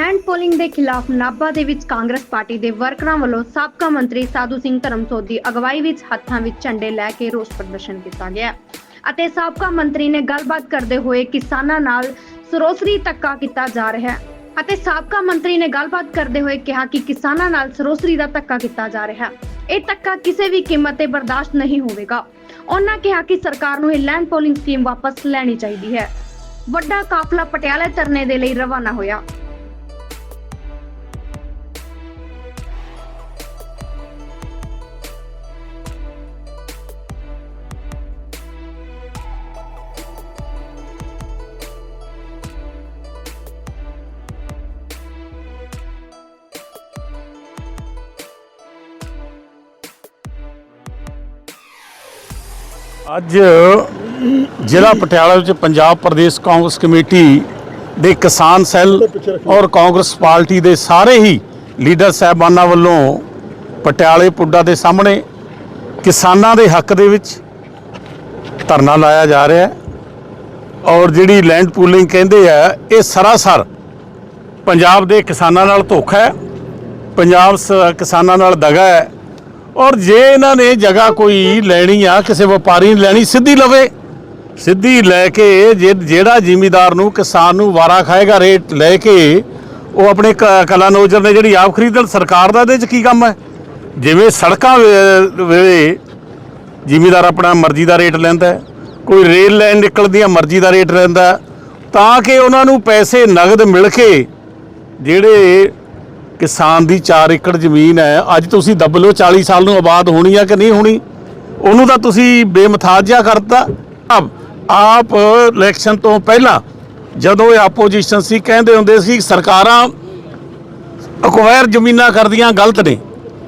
Land pooling ਦੇ ਖਿਲਾਫ ਨਾਭਾ ਦੇ ਵਿੱਚ ਕਾਂਗਰਸ ਪਾਰਟੀ ਦੇ ਵਰਕਰਾਂ ਵੱਲੋਂ ਸਾਬਕਾ ਮੰਤਰੀ ਸਾਧੂ ਸਿੰਘ ਧਰਮਸੋਤ ਦੀ ਅਗਵਾਈ ਵਿੱਚ ਹੱਥਾਂ ਵਿੱਚ ਝੰਡੇ ਲੈ ਕੇ ਰੋਸ ਪ੍ਰਦਰਸ਼ਨ ਕੀਤਾ ਗਿਆ ਅਤੇ ਸਾਬਕਾ ਮੰਤਰੀ ਨੇ ਗੱਲਬਾਤ ਕਰਦੇ ਹੋਏ ਕਿਸਾਨਾਂ ਨਾਲ ਸਰੋਸਰੀ ਧੱਕਾ ਕੀਤਾ ਜਾ ਰਿਹਾ ਹੈ ਅਤੇ ਸਾਬਕਾ ਮੰਤਰੀ ਨੇ ਗੱਲਬਾਤ ਕਰਦੇ ਹੋਏ ਕਿਹਾ ਕਿ ਕਿਸਾਨਾਂ ਨਾਲ ਸਰੋਸਰੀ ਦਾ ਧੱਕਾ ਕੀਤਾ ਜਾ ਰਿਹਾ ਹੈ। ਇਹ ਧੱਕਾ ਕਿਸੇ ਵੀ ਕੀਮਤ ਤੇ ਬਰਦਾਸ਼ਤ ਨਹੀਂ ਹੋਵੇਗਾ। ਉਹਨਾਂ ਕਿਹਾ ਕਿ ਸਰਕਾਰ ਨੂੰ ਇਹ ਲੈਂਡ ਪੋਲਿੰਗ ਸਕੀਮ ਵਾਪਸ ਲੈਣੀ ਚਾਹੀਦੀ ਹੈ। ਵੱਡਾ ਕਾਫਲਾ ਪਟਿਆਲਾ ਧਰਨੇ ਦੇ ਲਈ ਰਵਾਨਾ ਹੋਇਆ। ਅੱਜ ਜ਼ਿਲ੍ਹਾ ਪਟਿਆਲਾ ਵਿੱਚ ਪੰਜਾਬ ਪ੍ਰਦੇਸ਼ ਕਾਂਗਰਸ ਕਮੇਟੀ ਦੇ ਕਿਸਾਨ ਸੈੱਲ ਔਰ ਕਾਂਗਰਸ ਪਾਰਟੀ ਦੇ ਸਾਰੇ ਹੀ ਲੀਡਰ ਸਾਹਿਬਾਨਾਂ ਵੱਲੋਂ ਪਟਿਆਲੇ ਪੁੱਡਾ ਦੇ ਸਾਹਮਣੇ ਕਿਸਾਨਾਂ ਦੇ ਹੱਕ ਦੇ ਵਿੱਚ ਧਰਨਾ ਲਾਇਆ ਜਾ ਰਿਹਾ ਹੈ। ਔਰ ਜਿਹੜੀ ਲੈਂਡ ਪੂਲਿੰਗ ਕਹਿੰਦੇ ਆ, ਇਹ ਸਰਾਸਰ ਪੰਜਾਬ ਦੇ ਕਿਸਾਨਾਂ ਨਾਲ ਧੋਖਾ ਹੈ। ਪੰਜਾਬ ਸ- ਕਿਸਾਨਾਂ ਨਾਲ ਦਗਾ ਹੈ। ਔਰ ਜੇ ਇਹਨਾਂ ਨੇ ਜਗ੍ਹਾ ਕੋਈ ਲੈਣੀ ਆ, ਕਿਸੇ ਵਪਾਰੀ ਨੇ ਲੈਣੀ, ਸਿੱਧੀ ਲਵੇ। ਸਿੱਧੀ ਲੈ ਕੇ ਜੇ ਜਿਹੜਾ ਜ਼ਿਮੀਦਾਰ ਨੂੰ, ਕਿਸਾਨ ਨੂੰ ਵਾਰਾ ਖਾਏਗਾ ਰੇਟ ਲੈ ਕੇ, ਉਹ ਆਪਣੇ ਕ- ਕਲਾਨੌਜਰ ਨੇ ਜਿਹੜੀ ਆਪ ਖਰੀਦਣ, ਸਰਕਾਰ ਦਾ ਇਹਦੇ 'ਚ ਕੀ ਕੰਮ ਹੈ? ਜਿਵੇਂ ਸੜਕਾਂ ਵੇ- ਵੇਲੇ ਜ਼ਿਮੀਦਾਰ ਆਪਣਾ ਮਰਜ਼ੀ ਦਾ ਰੇਟ ਲੈਂਦਾ ਕੋਈ ਰੇਲ ਲਾਈਨ ਨਿਕਲਦੀ ਆ, ਮਰਜ਼ੀ ਦਾ ਰੇਟ ਲੈਂਦਾ ਤਾਂ ਕਿ ਉਹਨਾਂ ਨੂੰ ਪੈਸੇ, ਨਗਦ ਮਿਲ ਕੇ ਜਿਹੜੇ ਕਿਸਾਨ ਦੀ 4 ਏਕੜ ਜ਼ਮੀਨ ਹੈ, ਅੱਜ ਤੁਸੀਂ ਦੱਬ ਲਓ 40 ਸਾਲ ਨੂੰ ਆਬਾਦ ਹੋਣੀ ਆ ਕਿ ਨਹੀਂ ਹੋਣੀ? ਉਹਨੂੰ ਤਾਂ ਤੁਸੀਂ ਬੇਮਥਾਜ ਕਰਤਾ। ਆਪ ਇਲੈਕਸ਼ਨ ਤੋਂ ਪਹਿਲਾਂ ਜਦੋਂ ਇਹ ਆਪੋਜੀਸ਼ਨ ਸੀ, ਕਹਿੰਦੇ ਹੁੰਦੇ ਸੀ, ਸਰਕਾਰਾਂ ਅਕਵਾਇਰ ਜ਼ਮੀਨਾਂ ਕਰਦੀਆਂ ਗਲਤ ਨੇ।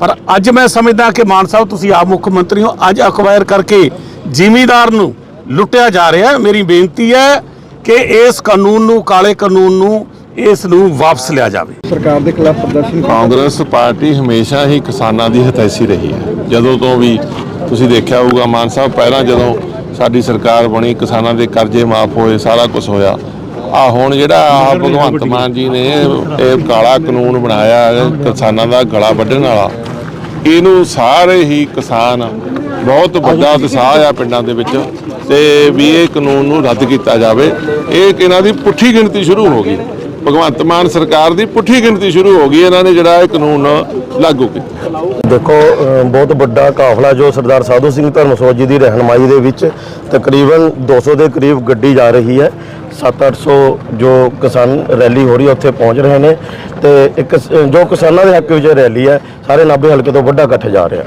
ਪਰ ਅੱਜ ਮੈਂ ਸਮਝਦਾ ਕਿ ਮਾਨ ਸਾਹਿਬ, ਤੁਸੀਂ ਆਪ ਮੁੱਖ ਮੰਤਰੀ ਹੋ, ਅੱਜ ਅਕਵਾਇਰ ਕਰਕੇ ਜ਼ਿਮੀਦਾਰ ਨੂੰ ਲੁੱਟਿਆ ਜਾ ਰਿਹਾ। ਮੇਰੀ ਬੇਨਤੀ ਹੈ ਕਿ ਇਸ ਕਾਨੂੰਨ ਨੂੰ, ਕਾਲੇ ਕਾਨੂੰਨ ਨੂੰ ਇਸ ਨੂੰ ਵਾਪਸ ਲਿਆ ਜਾਵੇ। ਸਰਕਾਰ ਦੇ ਖਿਲਾਫ ਪ੍ਰਦਰਸ਼ਨ ਕਾਂਗਰਸ ਪਾਰਟੀ ਹਮੇਸ਼ਾ ਹੀ ਕਿਸਾਨਾਂ ਦੀ ਹਤੈਸ਼ੀ ਰਹੀ ਹੈ। ਜਦੋਂ ਤੋਂ ਵੀ ਤੁਸੀਂ ਦੇਖਿਆ ਹੋਊਗਾ ਮਾਨ ਸਾਹਿਬ ਪਹਿਲਾਂ ਜਦੋਂ ਸਾਡੀ ਸਰਕਾਰ ਬਣੀ ਕਿਸਾਨਾਂ ਦੇ ਕਰਜ਼ੇ ਮਾਫ ਹੋਏ ਸਾਰਾ ਕੁਝ ਹੋਇਆ। ਆ ਹੁਣ ਜਿਹੜਾ ਆ ਭਗਵੰਤ ਮਾਨ ਜੀ ਨੇ ਇਹ ਕਾਲਾ ਕਾਨੂੰਨ ਬਣਾਇਆ ਕਿਸਾਨਾਂ ਦਾ ਗਲਾ ਵੱਢਣ ਵਾਲਾ ਇਹਨੂੰ ਸਾਰੇ ਹੀ ਕਿਸਾਨ ਬਹੁਤ ਵੱਡਾ ਉਤਸ਼ਾਹ ਆ ਪਿੰਡਾਂ ਦੇ ਵਿੱਚ ਤੇ ਵੀ ਇਹ ਕਾਨੂੰਨ ਨੂੰ ਰੱਦ ਕੀਤਾ ਜਾਵੇ। ਇਹ ਇਹਨਾਂ ਦੀ ਪੁੱਠੀ ਗਿਣਤੀ ਸ਼ੁਰੂ ਹੋ ਗਈ। ਭਗਵੰਤ ਮਾਨ ਸਰਕਾਰ ਦੀ ਪੁੱਠੀ ਗਿਣਤੀ ਸ਼ੁਰੂ ਹੋ ਗਈ, ਇਹਨਾਂ ਨੇ ਜਿਹੜਾ ਇਹ ਕਾਨੂੰਨ ਲਾਗੂ ਕੀਤਾ। ਦੇਖੋ ਬਹੁਤ ਵੱਡਾ ਕਾਫਲਾ ਜੋ ਸਰਦਾਰ ਸਾਧੂ ਸਿੰਘ ਧਰਮਸੋਤ ਜੀ ਦੀ ਰਹਿਨਮਾਈ ਦੇ ਵਿੱਚ ਤਕਰੀਬਨ 200 ਦੇ ਕਰੀਬ ਗੱਡੀ ਜਾ ਰਹੀ ਹੈ। 7-800 ਜੋ ਕਿਸਾਨ ਰੈਲੀ ਹੋ ਰਹੀ ਹੈ, ਉੱਥੇ ਪਹੁੰਚ ਰਹੇ ਨੇ ਤੇ ਇੱਕ ਜੋ ਕਿਸਾਨਾਂ ਦੇ ਹੱਕ ਵਿੱਚ ਰੈਲੀ ਹੈ, ਸਾਰੇ ਨਾਭੇ ਹਲਕੇ ਤੋਂ ਵੱਡਾ ਇਕੱਠ ਜਾ ਰਿਹਾ